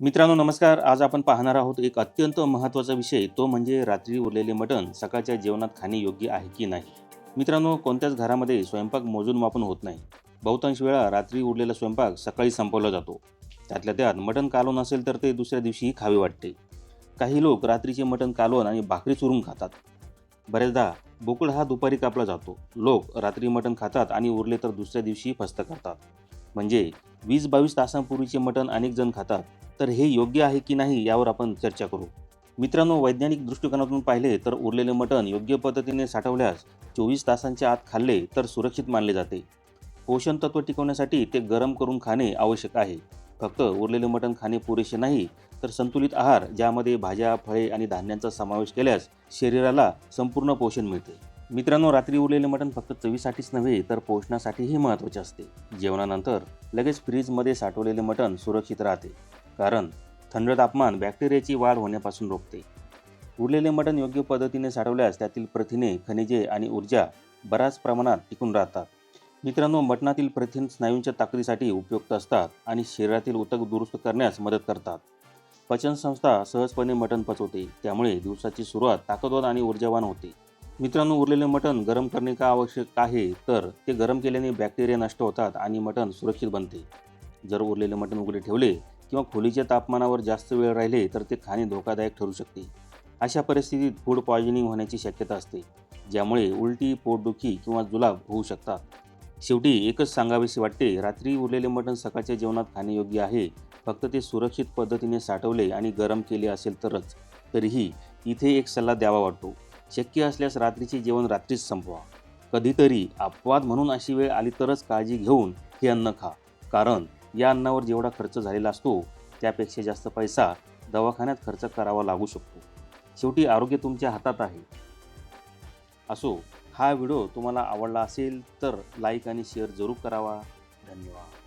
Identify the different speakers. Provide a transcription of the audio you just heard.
Speaker 1: मित्रांनो नमस्कार. आज आपण पाहणार आहोत एक अत्यंत महत्त्वाचा विषय. तो म्हणजे रात्री उरलेले मटण सकाळच्या जेवणात खाणे योग्य आहे की नाही? मित्रांनो कोणत्याच घरामध्ये स्वयंपाक मोजून मापून होत नाही. बहुतांश वेळा रात्री उरलेला स्वयंपाक सकाळी संपवला जातो. त्यातल्या त्यात मटण कालवण असेल तर ते दुसऱ्या दिवशीही खावे वाटते. काही लोक रात्रीचे मटण कालवण आणि भाकरी चुरून खातात. बरेचदा बोकड हा दुपारी कापला जातो. लोक रात्री मटण खातात आणि उरले तर दुसऱ्या दिवशी फस्त करतात. म्हणजे वीस बावीस तासांपूर्वीचे मटण अनेक जण खातात. तर हे योग्य आहे की नाही यावर आपण चर्चा करू. मित्रांनो वैज्ञानिक दृष्टिकोनातून पाहिले तर उरलेले मटण योग्य पद्धतीने साठवल्यास चोवीस तासांच्या आत खाल्ले तर सुरक्षित मानले जाते. पोषण तत्व टिकवण्यासाठी ते गरम करून खाणे आवश्यक आहे. फक्त उरलेले मटण खाणे पुरेसे नाही तर संतुलित आहार ज्यामध्ये भाज्या फळे आणि धान्यांचा समावेश केल्यास शरीराला संपूर्ण पोषण मिळते. मित्रांनो रात्री उरलेले मटण फक्त चवीसाठीच नव्हे तर पोषणासाठीही महत्त्वाचे असते. जेवणानंतर लगेच फ्रीजमध्ये साठवलेले मटण सुरक्षित राहते कारण थंड तापमान बॅक्टेरियाची वाढ होण्यापासून रोखते. उरलेले मटण योग्य पद्धतीने साठवल्यास त्यातील प्रथिने खनिजे आणि ऊर्जा बऱ्याच प्रमाणात टिकून राहतात. मित्रांनो मटणातील प्रथिन स्नायूंच्या ताकदीसाठी उपयुक्त असतात आणि शरीरातील उतक दुरुस्त करण्यास मदत करतात. पचनसंस्था सहजपणे मटण पचवते त्यामुळे दिवसाची सुरुवात ताकदवान आणि ऊर्जावान होते. मित्रांनो उरलेले मटण गरम करणे का आवश्यक आहे? तर ते गरम केल्याने बॅक्टेरिया नष्ट होतात आणि मटण सुरक्षित बनते. जर उरलेले मटण उघडे ठेवले किंवा खोलीच्या तापमानावर जास्त वेळ राहिले तर ते खाणे धोकादायक ठरू शकते. अशा परिस्थितीत फूड पॉयझनिंग होण्याची शक्यता असते ज्यामुळे उलटी पोटदुखी किंवा जुलाब होऊ शकतात. शेवटी एकच सांगावेसे वाटते रात्री उरलेले मटण सकाळच्या जेवणात खाणे योग्य आहे. फक्त ते सुरक्षित पद्धतीने साठवले आणि गरम केले असेल तरच. तरीही इथे एक सल्ला द्यावा वाटतो. शक्य असल्यास रात्रीचे जेवण रात्रीच संपवा. कधीतरी अपवाद म्हणून अशी वेळ आली तरच काळजी घेऊन हे अन्न खा. कारण या अन्नावर जेवढा खर्च झालेला असतो त्यापेक्षा जास्त पैसा दवाखान्यात खर्च करावा लागू शकतो. शेवटी आरोग्य तुमच्या हातात आहे. असो हा व्हिडिओ तुम्हाला आवडला असेल तर लाईक आणि शेअर जरूर करावा. धन्यवाद.